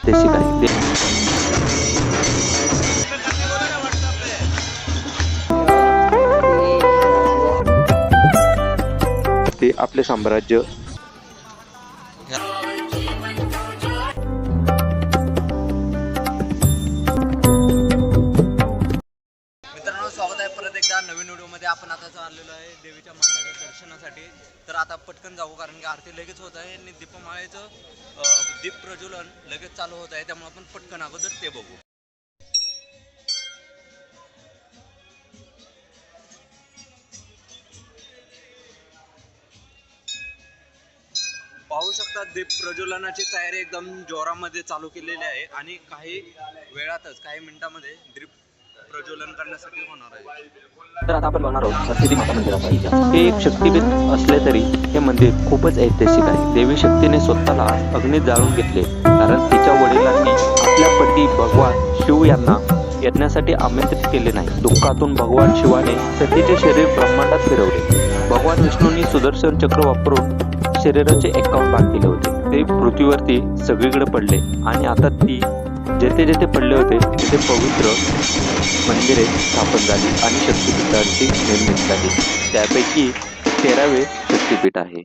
ऐतिहासिक आहे ते- ते आपले साम्राज्य नवीन व्हिडिओमध्ये आपण आता चाललेलो आहे देवीच्या माताच्या दर्शनासाठी. तर आता पटकन जाऊ कारण की आरती लगेच होत आहे आणि दीपमाळेचं दीप प्रज्वलन लगेच चालू होत आहे. त्यामुळे आपण पटकन अगोदर ते बघू. पाहू शकता दीप प्रज्वलनाची तयारी एकदम जोरामध्ये चालू केलेली आहे. आणि काही वेळातच काही मिनिटामध्ये दीप प्रज्वलन करण्यासाठी होणार आहे. तर आता आपण बघणार आहोत सरस्वती माता मंदिराचा इतिहास. हे एक शक्तीपीठ असले तरी हे मंदिर खूपच ऐतिहासिक आहे. देवी शक्तीने स्वतःला अग्नीत जाळून घेतले. कारण तिच्या वडिलांनी आपल्या पती भगवान शिव यांना यज्ञासाठी आमंत्रित केले नाही. दुःखातून भगवान शिवाने सतीचे शरीर ब्रह्मांडात फिरवले. भगवान विष्णूंनी सुदर्शन चक्र वापरून शरीराचे एकाउंट भाग केले होते. ते पृथ्वीवरती सगळीकडे पडले आणि आता ती म्हणजे जेथे जेथे पडले होते तिथे पवित्र मंदिरे स्थापन झाली आणि शक्तिपीठांची निर्मिती झाली. त्यापैकी तेरावे शक्तिपीठ आहे.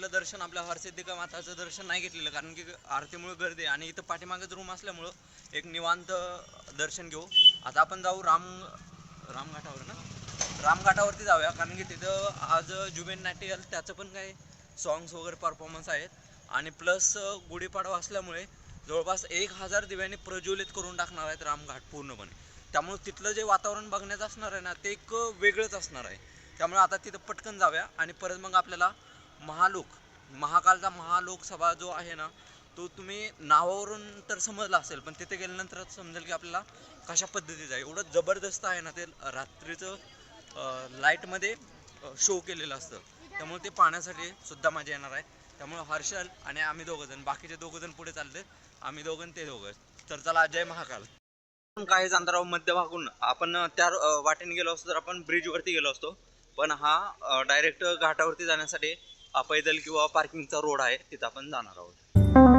इथलं दर्शन आपल्या हरसिद्धिका माताचं दर्शन नाही घेतलेलं कारण की आरतीमुळे गर्दी आहे. आणि इथं पाठीमागेच रूम असल्यामुळं एक निवांत दर्शन घेऊ. आता आपण जाऊ राम रामघाटावर ना? रामघाटावरती जाऊया कारण की तिथं आज जुबेन नाट्यल त्याचं पण काही सॉंग्स वगैरे परफॉर्मन्स आहेत. आणि प्लस गुढीपाडवा असल्यामुळे जवळपास एक हजार दिव्यांनी प्रज्वलित करून टाकणार आहेत रामघाट पूर्णपणे. त्यामुळे तिथलं जे वातावरण बघण्याचं असणार आहे ना ते एक वेगळंच असणार आहे. त्यामुळे आता तिथं पटकन जाऊया आणि परत मग आपल्याला महालोक महाकालचा महालोकसभा जो आहे ना तो तुम्ही नावावरून तर समजला असेल पण तिथे गेल्यानंतर समजेल की आपल्याला कशा पद्धतीचं आहे. एवढं जबरदस्त आहे ना ते रात्रीचं लाईटमध्ये शो केलेलं असतं. त्यामुळे ते पाहण्यासाठी सुद्धा मजा येणार आहे. त्यामुळे हर्षल आणि आम्ही दोघं जण बाकीचे दोघं जण पुढे चालले आम्ही दोघं ते दोघं. तर चला जय महाकाल. काही अंतरावर मध्यभागून आपण त्या वाटेने गेलो असतो तर आपण ब्रिजवरती गेलो असतो. पण हा डायरेक्ट घाटावरती जाण्यासाठी पैदल किंवा पार्किंगचा रोड आहे तिथं आपण जाणार आहोत.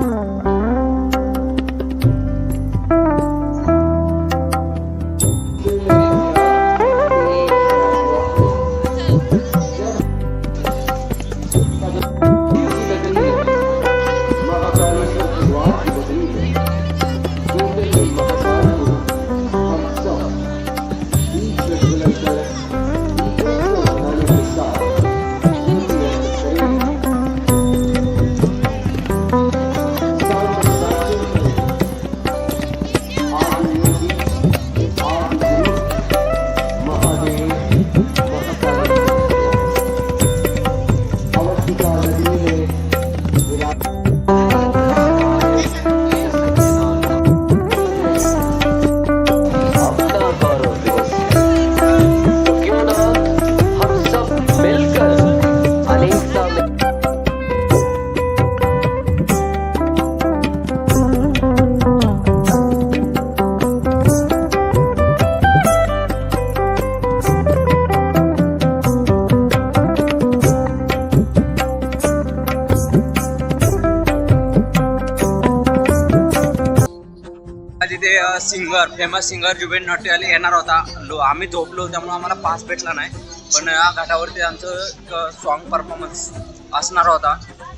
Singer famous singer Zubeen Nautiyal येणार होता. लो आम्ही झोपलो त्यामुळे आम्हाला पास भेटला नाही. पण या घाटावरती आमचं सॉन्ग परफॉर्मन्स असणार होता.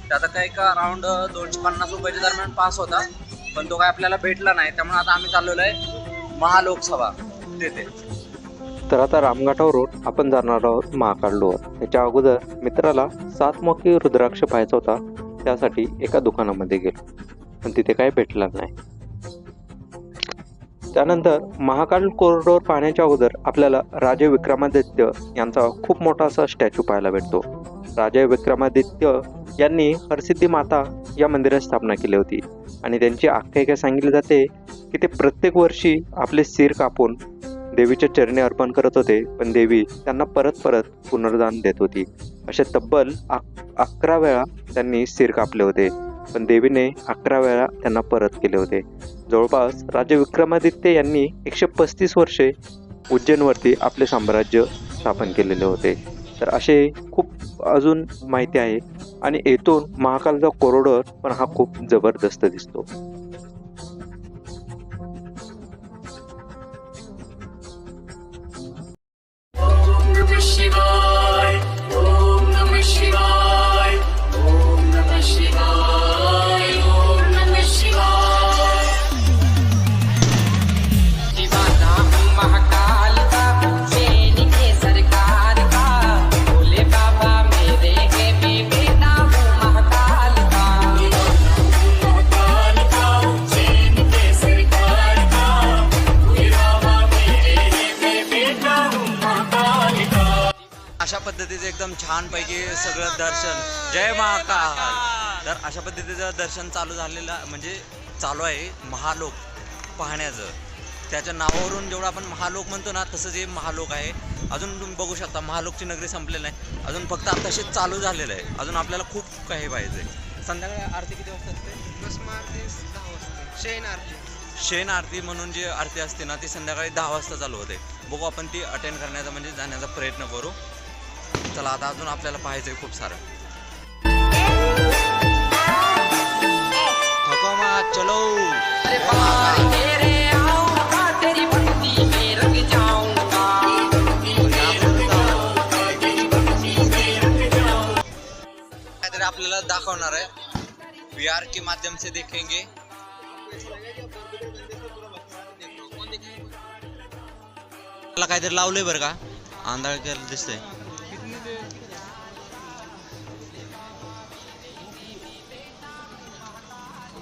त्याचा काही का अराऊंड दोनशे पन्नास रुपयाच्या दरम्यान पास होता. पण तो काय आपल्याला भेटला नाही. त्यामुळे आता आम्ही चाललेलो आहे महालोकसभा तेथे. तर आता रामघाटावर रोड आपण जाणार आहोत महाकाडलोवर त्याच्या अगोदर मित्राला सातमुखी रुद्राक्ष पाहायचा होता. त्यासाठी एका दुकानामध्ये गेलो. पण तिथे काही भेटला नाही. त्यानंतर महाकाल कॉरिडोर पाहण्याच्या अगोदर आपल्याला राजे विक्रमादित्य यांचा खूप मोठा असा स्टॅच्यू पाहायला भेटतो. राजे विक्रमादित्य यांनी हरसिद्धी माता या मंदिराची स्थापना केली होती. आणि त्यांची आख्यायिका सांगितली जाते की ते प्रत्येक वर्षी आपले सिर कापून देवीच्या चरणी अर्पण करत होते पण देवी त्यांना परत परत पुनर्दान देत होती. असे तब्बल अक अकरा वेळा त्यांनी सिर कापले होते पण देवीने अकरा वेळा त्यांना परत केले होते. जवळपास राजा विक्रमादित्य यांनी एकशे पस्तीस वर्षे उज्जैनवरती आपले साम्राज्य स्थापन केलेले होते. तर असे खूप अजून माहिती आहे. आणि येथून महाकालचा कोरोडर पण हा खूप जबरदस्त दिसतो. एकदम छानपैकी सगळं दर्शन. जय महाकाल. तर अशा पद्धतीचं दर्शन चालू झालेलं म्हणजे चालू आहे महालोक पाहण्याचं. त्याच्या नावावरून जेवढं आपण महालोक म्हणतो ना तसंच हे महालोक आहे अजून तुम्ही बघू शकता महालोकची नगरी संपलेली नाही. अजून फक्त आताशी चालू झालेलं आहे. अजून आपल्याला खूप काही पाहिजे संध्याकाळी आरती किती वाजता असते? शयन आरती. शेण आरती म्हणून जी आरती असते ना ती संध्याकाळी दहा वाजता चालू होते. बघू आपण ती अटेंड करण्याचा म्हणजे जाण्याचा प्रयत्न करू. चला आता अजून आपल्याला पाहायचंय खूप सारं. थको मत, चलो. अरे काहीतरी आपल्याला दाखवणार आहे. वी आर के माध्यम से देखेंगे काहीतरी लावलंय बरं का? आंधळ केलं दिसतंय.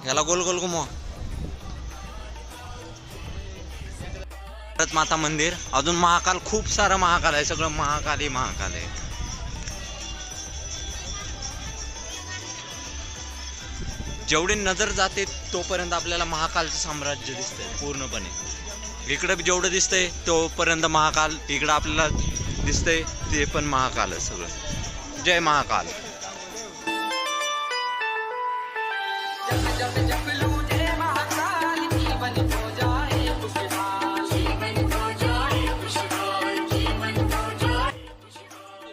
याला गोल गोल घुमवा. भारत माता मंदिर. अजून महाकाल खूप सारं महाकाल आहे. सगळं महाकाली महाकाल आहे. जेवढी नजर जाते तोपर्यंत आपल्याला महाकालचं साम्राज्य दिसतंय पूर्णपणे. इकडं बी जेवढं दिसतंय तोपर्यंत महाकाल इकडं आपल्याला दिसतंय ते पण महाकालच सगळं. जय महाकाल.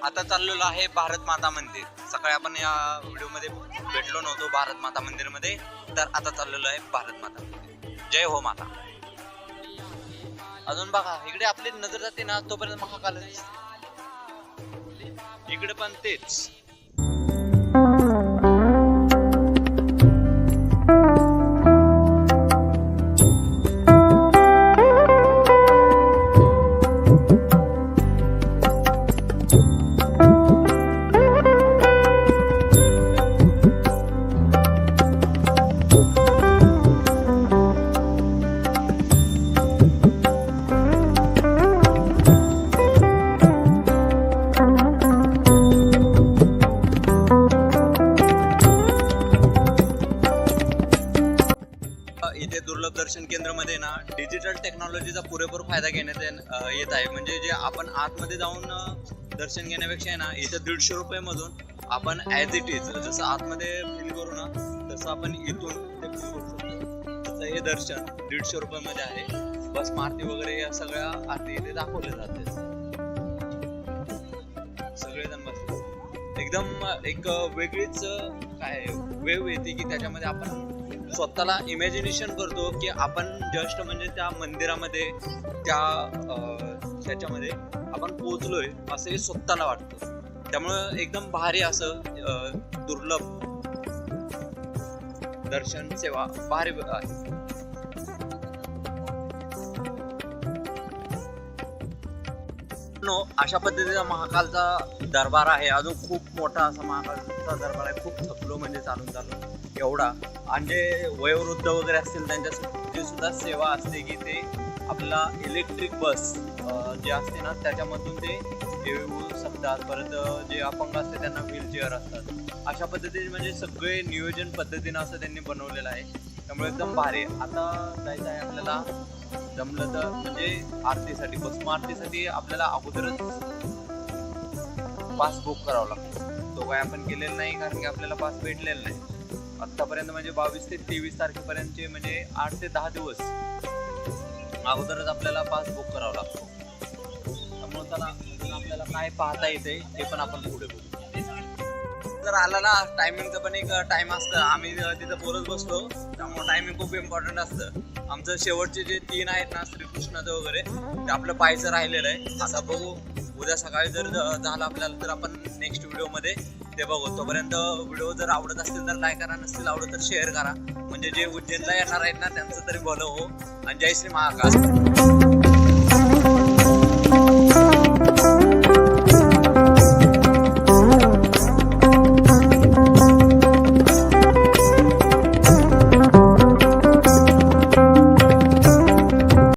आता चाललेलो आहे भारत माता मंदिर. सकाळी आपण या व्हिडिओमध्ये भेटलो नव्हतो भारत माता मंदिरमध्ये तर आता चाललेलो आहे भारत माता मंदिर. जय हो माता. अजून बघा इकडे आपली नजर जाते ना तोपर्यंत महाकाल इकडे पण तेच. येत आहे. म्हणजे जे आपण आतमध्ये जाऊन दर्शन घेण्यापेक्षा आहे ना इथं दीडशे रुपये मधून आपण ॲज इट इज जसं आतमध्ये फील करू ना तसं आपण इथून ते करू शकतो. तसं हे दर्शन दीडशे रुपयामध्ये आहे. बस मारती वगैरे या सगळ्या आरती इथे दाखवल्या जाते. सगळेजण बसले एकदम एक वेगळीच काय वेव येते की त्याच्यामध्ये आपण स्वतःला इमॅजिनेशन करतो की आपण जस्ट म्हणजे त्या मंदिरामध्ये त्या ह्याच्यामध्ये आपण पोचलोय असं हे स्वतःला वाटतं. त्यामुळं एकदम भारी असं दुर्लभ दर्शन सेवा भारी आहे. नो अशा पद्धतीचा महाकालचा दरबार आहे. अजून खूप मोठा असा महाकालचा दरबार आहे. खूप थकलो म्हणजे चालून चालून एवढा. आणि जे वयोवृद्ध वगैरे असतील त्यांच्यासाठी सुद्धा सेवा असते की ते आपला इलेक्ट्रिक बस जे असते ना त्याच्यामधून ते येऊ शकतात. परत जे अपंग असते त्यांना व्हीलचेअर असतात. अशा पद्धतीने म्हणजे सगळे नियोजन पद्धतीनं असं त्यांनी बनवलेलं आहे. त्यामुळे एकदम भारी. आता जायचं आहे आपल्याला जमलं तर म्हणजे आरतीसाठी भस्म आरतीसाठी आपल्याला अगोदरच पास बुक करावं लागतं. तो काय आपण केलेला नाही कारण की आपल्याला पास भेटलेला नाही. आतापर्यंत म्हणजे बावीस ते तेवीस तारखेपर्यंतचे म्हणजे आठ ते दहा दिवस अगोदरच आपल्याला पास बुक करावा लागतो. त्यामुळे त्याला आपल्याला काय पाहता येते ते पण आपण पुढे बघू. जर आला ना टायमिंगचं पण एक टाइम असतं. आम्ही तिथं बोलत बसलो. त्यामुळे टायमिंग खूप इम्पॉर्टंट असतं. आमचं शेवटचे जे तीन आहेत ना श्रीकृष्णाचं वगैरे ते आपलं पाहायचं राहिलेलं आहे. आता बघू उद्या सकाळी जर झालं आपल्याला तर आपण नेक्स्ट व्हिडिओमध्ये ते बघू तोपर्यंत व्हिडिओ जर आवडत असतील तर लाईक करा नसतील आवडत तर शेअर करा. म्हणजे जे उज्जैनला येणार आहेत ना त्यांचं तरी भलं हो. आणि जय श्री महाकाल.